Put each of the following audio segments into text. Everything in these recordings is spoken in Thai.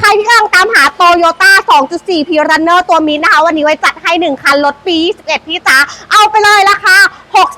ใครที่กำลังตามหาโตโยต้า 2.4 p r u n n e r ตัวมินนะคะ วันนี้ไว้จัดให้ 1 คันรถปี 21 พี่จ๋าเอาไปเลยราคา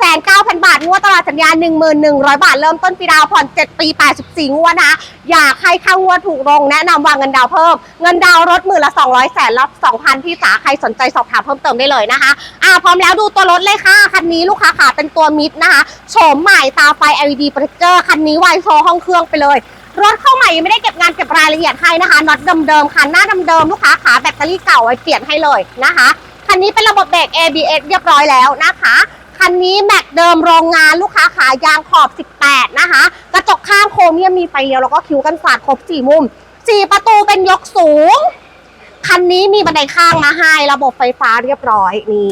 69,000 บาท งวดตลาดสัญญา 11,100 บาท เริ่มต้นปีดาวผ่อน 7 ปี 84 งวดนะคะ อยากให้ค่างวดถูกลง แนะนำวางเงินดาวเพิ่ม เงินดาวรถหมื่นละ 200 แสนละ2,000 พี่จ๋าใครสนใจสอบถามเพิ่มเติมได้เลยนะคะ อ่าพร้อมแล้วดูตัวรถเลยค่ะ คันนี้ลูกค้าขาเป็นตัวมิดนะคะ โฉมใหม่ตาไฟ LED โปรเจคเตอร์ คันนี้ไวโชว์ห้องเครื่องไปเลย รถเข้าใหม่ยังไม่ได้เก็บงานเก็บรายละเอียดให้นะคะน็อตเดิมๆคันหน้าเดิมๆลูกค้าขาแบตเตอรี่เก่าไว้เปลี่ยนให้เลยนะคะคันนี้เป็นระบบเบรก ABS เรียบร้อยแล้วนะคะคันนี้แม็กเดิมโรงงานลูกค้าขายางขอบ 18 นะคะ กระจกข้างโครเมียมมีไฟเลี้ยวแล้วก็คิ้วกันฝาดครบ 4 มุม 4 ประตูเป็นยกสูง คันนี้มีบันไดข้างมาให้ระบบไฟฟ้าเรียบร้อยนี่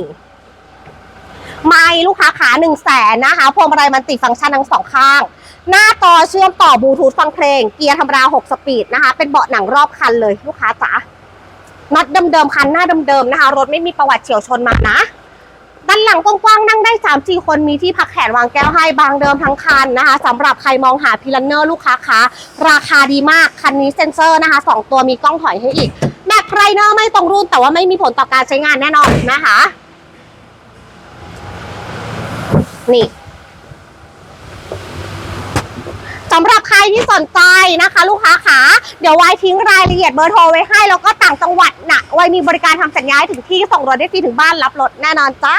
ไม่ลูกค้าขา1 0 0 0 0แสนนะคะพวงมาลัยมันติดฟังก์ชันทั้งสองข้าง หน้าจอเชื่อมต่อบลูทูธฟังเพลง เกียร์ธรรมดา6สปีดนะคะ เป็นเบาะหนังรอบคันเลยลูกค้าจ๋าน็อตเดิมๆคันหน้าเดิมๆนะคะ รถไม่มีประวัติเฉียวชนมานะ ด้านหลังกว้างๆนั่งได้3 4คนมีที่พักแขนวางแก้วให้บางเดิมทั้งคันนะคะสำหรับใครมองหาพิลันเนอร์ลูกค้าคะราคาดีมากคันนี้เซ็นเซอร์นะคะ 2 ตัวมีกล้องถอยให้อีกแม็กไรเนอร์ไม่ตรงรุ่นแต่ว่าไม่มีผลต่อการใช้งานแน่นอนนะคะ นี่สำหรับใครที่สนใจนะคะ ลูกค้าขาเดี๋ยวไว้ทิ้งรายละเอียดเบอร์โทรไว้ให้ แล้วก็ต่างจังหวัดน่ะไว้มีบริการทำสัญญาให้ถึงที่ส่งรถได้ฟรีถึงบ้านรับรถแน่นอนจ้า